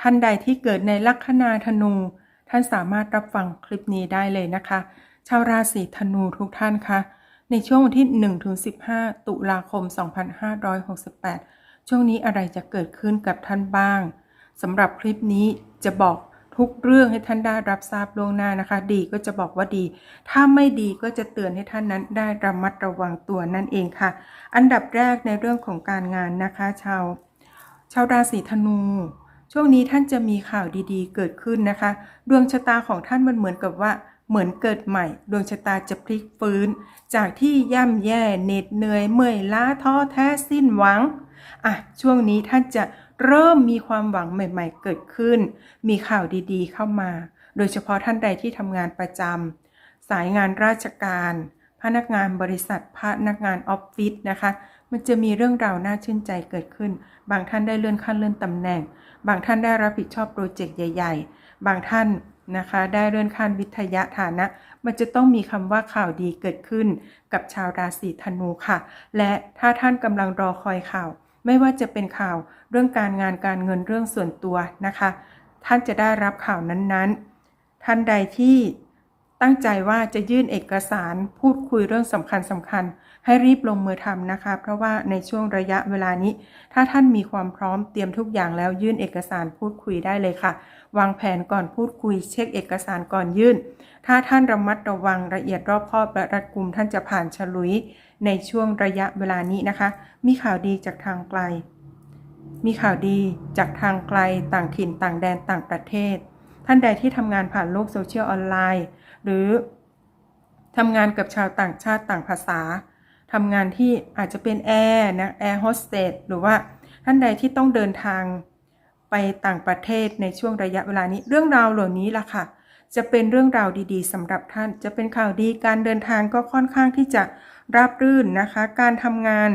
ท่านใดที่เกิดในลัคนาธนู ท่านสามารถรับฟังคลิปนี้ได้เลยนะคะ ชาวราศีธนูทุกท่านคะในช่วงวันที่ 1-15 ตุลาคม 2568 ช่วงนี้อะไรจะเกิดขึ้นกับท่านบ้างสำหรับคลิปนี้จะบอกทุกเรื่องให้ท่านได้รับทราบล่วงหน้านะคะ ดีก็จะบอกว่าดี ถ้าไม่ดีก็จะเตือนให้ท่านนั้นได้ระมัดระวังตัวนั่นเองค่ะ อันดับแรกในเรื่องของการงานนะคะ ชาว ชาวราศีธนู ช่วงนี้ท่านจะมีข่าวดีๆ เกิดขึ้นนะคะ ดวงชะตาของท่านมันเหมือนกับว่าเหมือนเกิดใหม่ ดวงชะตาจะพลิกฟื้น จากที่ย่ำแย่เหน็ดเหนื่อยเมื่อยล้าท้อแท้สิ้นหวังอะช่วงนี้ท่านจะเริ่มมีความหวังใหม่ ๆ เกิดขึ้น มีข่าวดีๆ เข้ามา โดยเฉพาะท่านใดที่ทำงานประจำสายงานราชการ พนักงานบริษัทพนักงานออฟฟิศนะคะ มันจะมีเรื่องราวน่าชื่นใจเกิดขึ้น บางท่านได้เลื่อนขั้นเลื่อนตำแหน่ง บางท่านได้รับผิดชอบโปรเจกต์ใหญ่ ๆ บางท่านนะคะได้เลื่อนขั้นวิทยาฐานะ มันจะต้องมีคำว่าข่าวดีเกิดขึ้นกับชาวราศีธนูค่ะ และถ้าท่านกำลังรอคอยข่าว ไม่ว่าจะเป็นข่าวเรื่องการงานการเงินเรื่องส่วนตัวนะคะ ท่านจะได้รับข่าวนั้นๆ ท่านใดที่ ตั้งใจว่าจะยื่นเอกสารพูดคุยเรื่องสำคัญสำคัญ ให้รีบลงมือทำนะคะ เพราะว่าในช่วงระยะเวลานี้ ถ้าท่านมีความพร้อมเตรียมทุกอย่างแล้วยื่นเอกสารพูดคุยได้เลยค่ะ วางแผนก่อนพูดคุย เช็คเอกสารก่อนยื่น ถ้าท่านระมัดระวังละเอียดรอบคอบและรัดกุมท่านจะผ่านฉลุย ในช่วงระยะเวลานี้นะคะ มีข่าวดีจากทางไกล มีข่าวดีจากทางไกลต่างถิ่นต่างแดนต่างประเทศ ท่านใดที่ทำงานผ่านโลกโซเชียลออนไลน์ หรือทำงานกับชาวต่างชาติต่างภาษาทำงานที่อาจจะเป็นแอร์นะแอร์โฮสเตสหรือว่าท่านใดที่ต้องเดินทางไปต่างประเทศในช่วงระยะเวลานี้เรื่องราวเหล่านี้ล่ะค่ะ จะเป็นเรื่องราวดีๆสำหรับท่าน จะเป็นข่าวดีการเดินทางก็ค่อนข้างที่จะราบรื่นนะคะ การทำงาน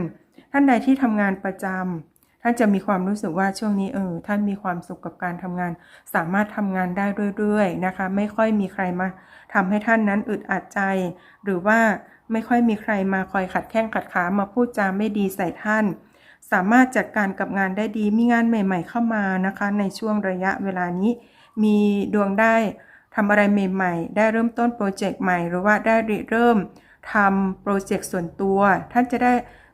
ท่านใดที่ทำงานประจำ ท่านจะมีความรู้สึกว่าช่วงนี้เออท่านมีความสุขกับการทำงาน สามารถทำงานได้เรื่อยๆนะคะ ไม่ค่อยมีใครมาทำให้ท่านนั้นอึดอัดใจ หรือว่าไม่ค่อยมีใครมาคอยขัดแข้งขัดขามาพูดจาไม่ดีใส่ท่าน สามารถจัดการกับงานได้ดีมีงานใหม่ ๆ เข้ามานะคะ ในช่วงระยะเวลานี้ มีดวงได้ทำอะไรใหม่ๆ ได้เริ่มต้นโปรเจกต์ใหม่ หรือว่าได้ริเริ่มทำโปรเจกต์ส่วนตัว ท่านจะได้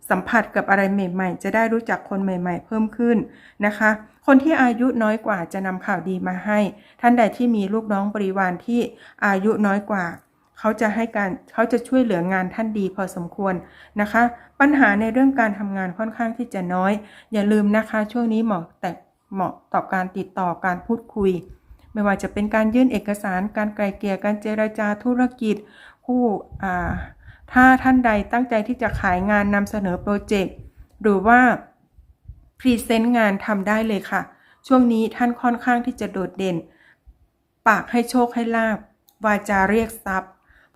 สัมผัสกับอะไรใหม่ ๆ จะได้รู้จักคนใหม่ ๆ เพิ่มขึ้นนะคะ คนที่อายุน้อยกว่าจะนำข่าวดีมาให้ ท่านใดที่มีลูกน้องบริวารที่อายุน้อยกว่า เขาจะให้การเขาจะช่วยเหลืองานท่านดีพอสมควรนะคะ ปัญหาในเรื่องการทำงานค่อนข้างที่จะน้อย อย่าลืมนะคะ ช่วงนี้เหมาะแต่เหมาะต่อการติดต่อการพูดคุย ไม่ว่าจะเป็นการยื่นเอกสาร การไกลเกลี่ยการเจรจาธุรกิจคู่อ่า ถ้าท่านใดตั้งใจที่จะขายงานนำเสนอโปรเจกต์หรือว่าพรีเซนต์งานทำได้เลยค่ะ ช่วงนี้ท่านค่อนข้างที่จะโดดเด่น ปากให้โชคให้ลาบ วาจาเรียกทรัพย์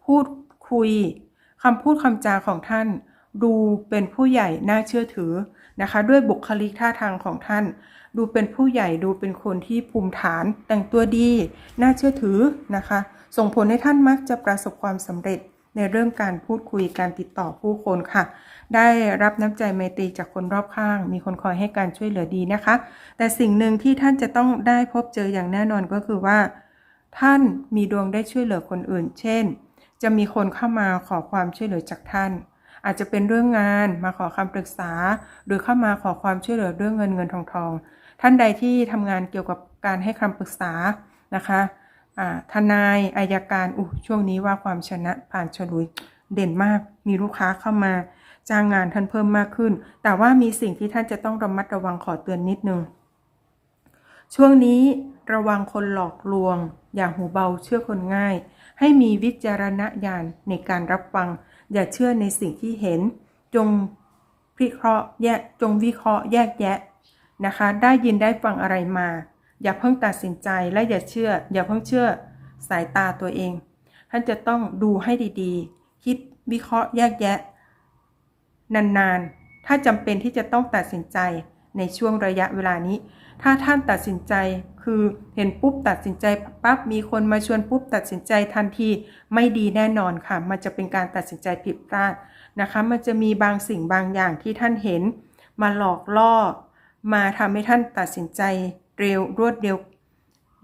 พูดคุยคำพูดคำจาของท่าน ดูเป็นผู้ใหญ่น่าเชื่อถือนะคะ ด้วยบุคลิกท่าทางของท่าน ดูเป็นผู้ใหญ่ดูเป็นคนที่ภูมิฐานแต่งตัวดี น่าเชื่อถือนะคะ ส่งผลให้ท่านมักจะประสบความสำเร็จ ในเรื่องการพูดคุยการติดต่อผู้คนค่ะ ได้รับน้ำใจไมตรีจากคนรอบข้าง มีคนคอยให้การช่วยเหลือดีนะคะ แต่สิ่งหนึ่งที่ท่านจะต้องได้พบเจออย่างแน่นอนก็คือว่า ท่านมีดวงได้ช่วยเหลือคนอื่น เช่น จะมีคนเข้ามาขอความช่วยเหลือจากท่าน อาจจะเป็นเรื่องงานมาขอคำปรึกษา หรือเข้ามาขอความช่วยเหลือเรื่องเงินเงินทองทอง ท่านใดที่ทำงานเกี่ยวกับการให้คำปรึกษานะคะ ทนายอายการอุช่วงนี้ว่าความชนะผ่านฉลุยเด่นมาก มีลูกค้าเข้ามา จ้างงานท่านเพิ่มมากขึ้น แต่ว่ามีสิ่งที่ท่านจะต้องระมัดระวังขอเตือนนิดนึง ช่วงนี้ระวังคนหลอกลวง อย่าหูเบาเชื่อคนง่าย ให้มีวิจารณญาณในการรับฟัง อย่าเชื่อในสิ่งที่เห็น จงวิเคราะห์แยกจงวิเคราะห์แยกแยะนะคะ ได้ยินได้ฟังอะไรมา อย่าเพิ่งตัดสินใจและอย่าเชื่อ อย่าเพิ่งเชื่อสายตาตัวเอง ท่านจะต้องดูให้ดีๆ คิดวิเคราะห์แยกแยะ นานๆ ถ้าจำเป็นที่จะต้องตัดสินใจในช่วงระยะเวลานี้ ถ้าท่านตัดสินใจคือเห็นปุ๊บตัดสินใจปั๊บมีคนมาชวนปุ๊บตัดสินใจทันที ไม่ดีแน่นอนค่ะ มันจะเป็นการตัดสินใจผิดพลาดนะคะ มันจะมีบางสิ่งบางอย่างที่ท่านเห็น มาหลอกล่อ มาทำให้ท่านตัดสินใจ เร็วรวดเร็ว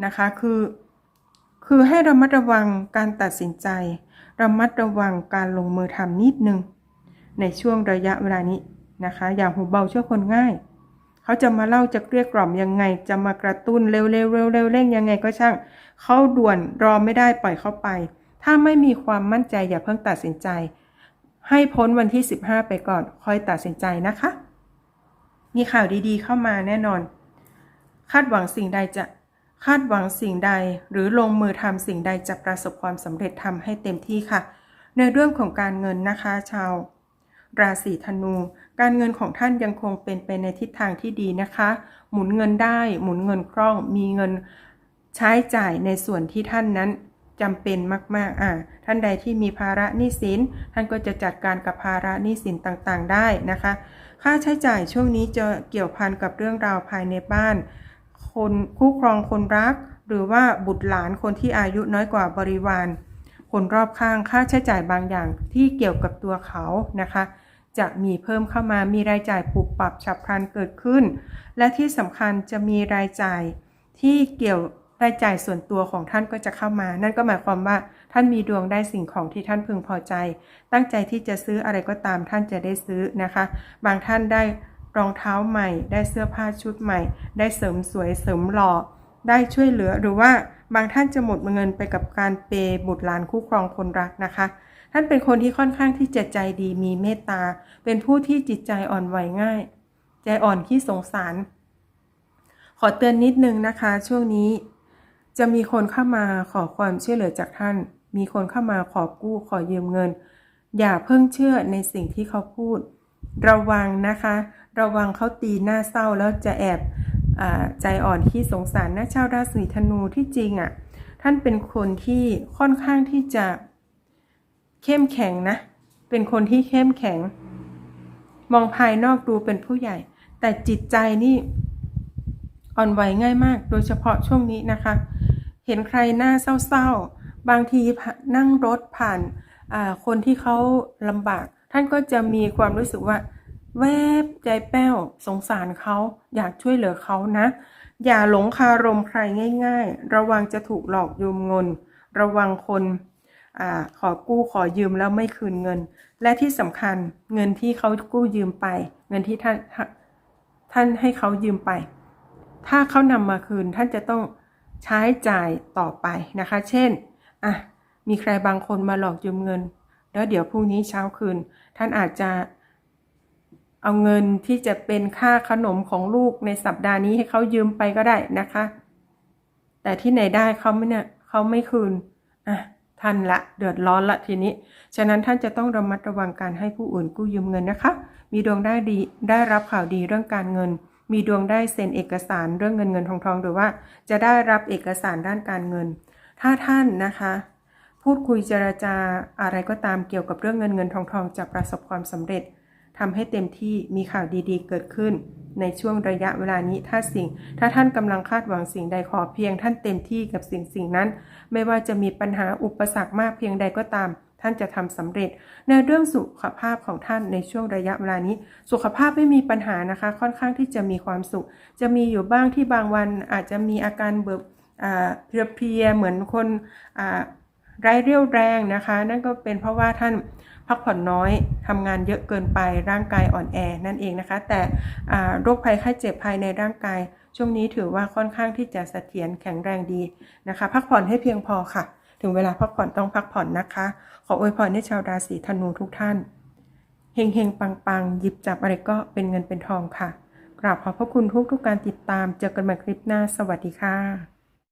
นะคะคือคือให้ระมัดระวังการตัดสินใจ ระมัดระวังการลงมือทำนิดนึง ในช่วงระยะเวลานี้นะคะ อย่างหูเบาเชื่อคนง่าย เขาจะมาเล่าจะเกลี้ยกล่อมยังไง จะมากระตุ้นเร็วๆเร็วเร็วเร่งยังไงก็ช่าง เขาด่วนรอไม่ได้ปล่อยเข้าไป ถ้าไม่มีความมั่นใจอย่าเพิ่งตัดสินใจ ให้พ้นวันที่ 15 ไปก่อนค่อยตัดสินใจนะคะ มีข่าวดีๆเข้ามาแน่นอน คาดหวังสิ่งใดจะคาดหวังสิ่งใด หรือลงมือทำสิ่งใดจะประสบความสำเร็จทำให้เต็มที่ค่ะ ในเรื่องของการเงินนะคะ ชาว ราศีธนู การเงินของท่านยังคงเป็นไปในทิศทางที่ดีนะคะ หมุนเงินได้ หมุนเงินคล่อง มีเงินใช้จ่ายในส่วนที่ท่านนั้นจำเป็นมาก ๆ อ่า ท่านใดที่มีภาระหนี้สิน ท่านก็จะจัดการกับภาระหนี้สินต่างๆ ได้นะคะ ค่าใช้จ่ายช่วงนี้จะเกี่ยวพันกับเรื่องราวภายในบ้าน คนคู่ครองคนรัก หรือว่าบุตรหลานคนที่อายุน้อยกว่าบริวาร คนรอบข้างค่าใช้จ่ายบางอย่างที่เกี่ยวกับตัวเขานะคะ จะมีเพิ่มเข้ามามีรายจ่ายปรับปรับฉับพลันเกิดขึ้น และที่สำคัญจะมีรายจ่ายที่เกี่ยวรายจ่ายส่วนตัวของท่านก็จะเข้ามา นั่นก็หมายความว่าท่านมีดวงได้สิ่งของที่ท่านพึงพอใจ ตั้งใจที่จะซื้ออะไรก็ตามท่านจะได้ซื้อนะคะ บางท่านได้ รองเท้าใหม่ ได้เสื้อผ้าชุดใหม่ ได้เสริมสวยเสริมหล่อ ได้ช่วยเหลือหรือว่าบางท่านจะหมดเงินไปกับการเปย์บุตรหลานคู่ครองคนรักนะคะ ท่านเป็นคนที่ค่อนข้างที่จะใจดีมีเมตตา เป็นผู้ที่จิตใจอ่อนไหวง่าย ใจอ่อนขี้สงสาร ขอเตือนนิดนึงนะคะ ช่วงนี้จะมีคนเข้ามาขอความช่วยเหลือจากท่าน มีคนเข้ามาขอกู้ขอยืมเงิน อย่าเพิ่งเชื่อในสิ่งที่เขาพูด ระวังนะคะ ระวังเขาตีหน้าเศร้าแล้วจะแอบอใจอ่อนที่สงสารนะชาวราศีธนูที่จริงอะ่ะท่านเป็นคนที่ค่อนข้างที่จะเข้มแข็งนะ เป็นคนที่เข้มแข็ง มองภายนอกดูเป็นผู้ใหญ่ แต่จิตใจนี่อ่อนไหวง่ายมาก โดยเฉพาะช่วงนี้นะคะ เห็นใครหน้าเศร้าๆ บางทีนั่งรถผ่านคนที่เขาลำบาก ท่านก็จะมีความรู้สึกว่า แวบใจแป้ว สงสารเขาอยากช่วยเหลือเขานะ อย่าหลงคารมใครง่าย ๆ ระวังจะถูกหลอกยืมเงิน ระวังคนอขอกู้ขอยืมแล้วไม่คืนเงิน และที่สำคัญเงินที่เขากู้ยืมไป เงินที่ท่านท่านให้เขายืมไป ถ้าเขานำมาคืนท่านจะต้องใช้จ่ายต่อไปนะคะ เช่นอะมีใครบางคนมาหลอกยืมเงิน แล้วเดี๋ยวพรุ่งนี้เช้าคืน ท่านอาจจะ เอาเงินที่จะเป็นค่าขนมของลูกในสัปดาห์นี้ให้เขายืมไปก็ได้นะคะ แต่ที่ไหนได้เขาไม่เนี่ยเขาไม่คืนอะท่านละเดือดร้อนละทีนี้ ฉะนั้นท่านจะต้องระมัดระวังการให้ผู้อื่นกู้ยืมเงินนะคะ มีดวงได้ดีได้รับข่าวดีเรื่องการเงิน มีดวงได้เซ็นเอกสารเรื่องเงินเงินทองทองหรือว่า จะได้รับเอกสารด้านการเงิน ถ้าท่านนะคะ พูดคุยเจรจาอะไรก็ตามเกี่ยวกับเรื่องเงินเงินทองทองจะประสบความสำเร็จ ทำให้เต็มที่มีข่าวดีๆ เกิดขึ้น ในช่วงระยะเวลานี้ถ้าสิ่ง ถ้าท่านกำลังคาดหวังสิ่งใดขอเพียงท่านเต็มที่กับสิ่งสิ่งนั้น ไม่ว่าจะมีปัญหาอุปสรรคมากเพียงใดก็ตาม ท่านจะทำสำเร็จ ในเรื่องสุขภาพของท่านในช่วงระยะเวลานี้ สุขภาพไม่มีปัญหานะคะ ค่อนข้างที่จะมีความสุข จะมีอยู่บ้างที่บางวันอาจจะมีอาการเบิกเพลียเหมือนคนไร้เรี่ยวแรงนะคะ นั่นก็เป็นเพราะว่าท่าน พักผ่อนน้อยทำงานเยอะเกินไปร่างกายอ่อนแอนั่นเองนะคะ แต่โรคภัยไข้เจ็บภายในร่างกาย ช่วงนี้ถือว่าค่อนข้างที่จะเสถียรแข็งแรงดีนะคะ พักผ่อนให้เพียงพอค่ะ ถึงเวลาพักผ่อนต้องพักผ่อนนะคะ ขออวยพรให้ชาวราศีธนูทุกท่านเฮงเฮงปังปังหยิบจับอะไรก็เป็นเงินเป็นทองค่ะกราบขอบพระคุณทุกทุกการติดตาม เจอกันใหม่คลิปหน้า สวัสดีค่ะ